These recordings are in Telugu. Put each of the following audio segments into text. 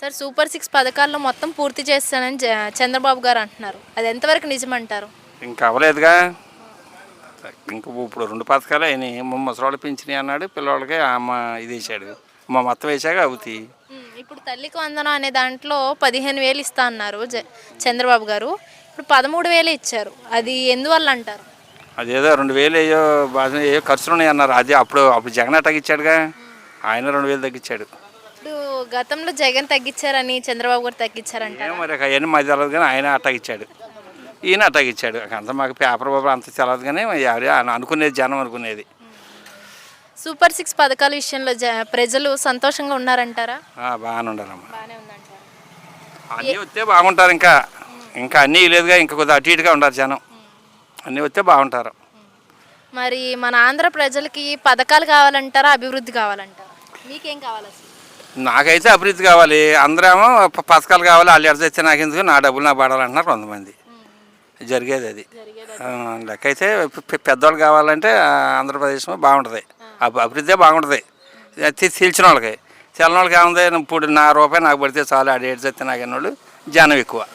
సార్ సూపర్ సిక్స్ పథకాల్లో మొత్తం పూర్తి చేస్తానని చంద్రబాబు గారు అంటున్నారు. అది ఎంతవరకు నిజమంటారు? ఇంకా అవ్వలేదుగా. ఇంకా ఇప్పుడు రెండు పథకాలు అయినాయి. మా ముసలాళ్ళు పింఛని అన్నాడు పిల్లవాళ్ళకి అమ్మ ఇది వేసాడు మా మొత్తం వేసాక అవుతాయి. ఇప్పుడు తల్లికి వందనం అనే దాంట్లో పదిహేను వేలు ఇస్తా అన్నారు చంద్రబాబు గారు. ఇప్పుడు పదమూడు వేలు ఇచ్చారు. అది ఎందువల్ల అంటారు? అదేదో రెండు వేలు ఏయో ఏయో ఖర్చులు ఉన్నాయి అన్నారు అదే అప్పుడు అప్పుడు జగన్ తగ్గించాడుగా ఆయన రెండు వేలు తగ్గించాడు గతంలో జగన్ తగ్గించారని చంద్రబాబు గారు తగ్గించారంట మరి అవన్నీ మాది తెలియదు కానీ ఆయన అట్టగిచ్చాడు. ఈయన అట్టగిచ్చాడు. అంత మాకు పేపర్ బాబు అంత తెలియదు కానీ ఎవరి అనుకునేది జనం అనుకునేది. సూపర్ సిక్స్ పథకాల విషయంలో జ ప్రజలు సంతోషంగా ఉన్నారంటారా? ఆ, బాగానే ఉండాలమ్మా. బాగానే ఉందంటారు? అన్నీ వస్తే బాగుంటారు ఇంకా. ఇంకా అన్నీ లేదుగా ఇంకా కొద్దిగా అటు ఇటుగా ఉండాలి జనం. అన్నీ వస్తే బాగుంటారు. మరి మన ఆంధ్ర ప్రజలకి పథకాలు కావాలంటారా అభివృద్ధి కావాలంటారా? మీకేం కావాలి అసలు? నాకైతే అభివృద్ధి కావాలి. అందరేమో పథకాలు కావాలి వాళ్ళు ఎడ తెస్తే నాకు ఎందుకు నా డబ్బులు నాకు పడాలంటున్నారు కొంతమంది. జరిగేది అది. లెక్క అయితే పెద్దవాళ్ళు కావాలంటే ఆ, ఆంధ్రప్రదేశ్లో బాగుంటుంది. అభి- అభివృద్ధి బాగుంటుంది. తెలిసిన వాళ్ళకి తెల్లని వాళ్ళకి. ఏముంది? ఇప్పుడు నా రూపాయి నాకు పడితే చాలు ఆడు ఏడు తెస్తే నాకు అన్నోళ్ళు జనం ఎక్కువ.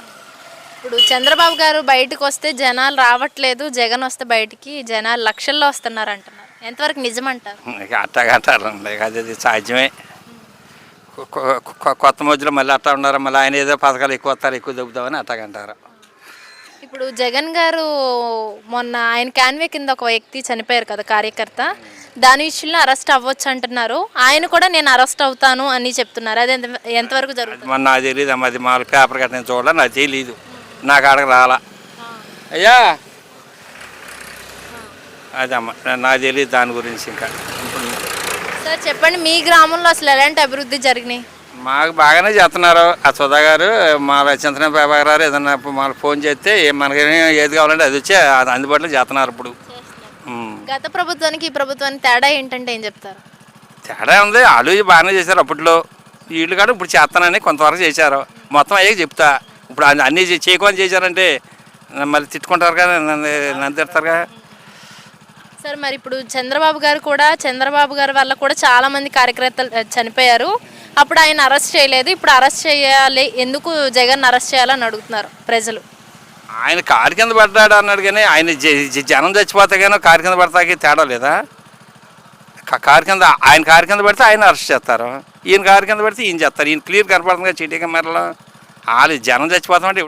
ఇప్పుడు చంద్రబాబు గారు బయటకు వస్తే జనాలు రావట్లేదు జగన్ వస్తే బయటికి జనాలు లక్షల్లో వస్తున్నారు అంటున్నారు ఎంతవరకు నిజమంటారు? అట్టాగా అంటారు అది సాధ్యమే. కొత్త మధ్యలో మళ్ళీ అట్టా ఉన్నారు? మళ్ళీ ఆయన ఏదో పథకాలు ఎక్కువ వస్తారు ఎక్కువ దొబ్బుతామని అట్టాగా అంటారు ఇప్పుడు జగన్ గారు మొన్న ఆయన క్యాన్వే కింద ఒక వ్యక్తి చనిపోయారు కదా కార్యకర్త. దాని విషయంలో అరెస్ట్ అవ్వచ్చు అంటున్నారు. ఆయన కూడా నేను అరెస్ట్ అవుతాను అని చెప్తున్నారు. అది ఎంత ఎంతవరకు జరుగుతుంది? మన నాకు తెలియదు అమ్మ అది మా పేపర్ కట్టిన చూడాలి నాకు తెలియదు నాకు అడగ రాలా. అయ్యా! అదమ్మా నా- నాకు తెలియదు దాని గురించి ఇంకా. సార్ చెప్పండి మీ గ్రామంలో అసలు ఎలాంటి అభివృద్ధి జరిగినాయి? మాకు బాగానే చేస్తున్నారు. ఆ సుధా గారు మా చింతన ప్రభాకర్ గారు ఏదన్నా మాకు ఫోన్ చేస్తే మనకి ఏది కావాలంటే అది వచ్చి అది అందుబాటులో చేస్తున్నారు ఇప్పుడు. గత ప్రభుత్వానికి ఈ ప్రభుత్వానికి తేడా ఏంటంటే ఏం చెప్తారు? తేడా ఉంది. వాళ్ళు బాగానే చేశారు అప్పట్లో. వీళ్ళు కూడా ఇప్పుడు చేస్తానని కొంతవరకు చేశారు. మొత్తం అయ్యాక చెప్తా. ఇప్పుడు అన్ని- అన్నీ చే- చేయకొని చేశారంటే మళ్ళీ తిట్టుకుంటారు కదా నన్ను నన్ను తిడతారుగా. సార్ మరి ఇప్పుడు చంద్రబాబు గారు కూడా చంద్రబాబు గారి వల్ల కూడా చాలా మంది కార్యకర్తలు చనిపోయారు. అప్పుడు ఆయన అరెస్ట్ చేయలేదు. ఇప్పుడు అరెస్ట్ చేయాలి. ఎందుకు జగన్ అరెస్ట్ చేయాలని అడుగుతున్నారు ప్రజలు? ఆయన కారు కింద పడ్డాడు అన్నాడు కానీ ఆయన జనం చచ్చిపోతే కానీ కారు కింద పడతాకి తేడా లేదా? కారు కింద ఆయన కారు కింద పడితే ఆయన అరెస్ట్ చేస్తారు. ఈయన కారు కింద పడితే ఈయన చేస్తారు. ఈయన క్లియర్ కనపడుతుంది కదా చీటీ కెమెరాలో వాళ్ళు జనం చచ్చిపోతామంటే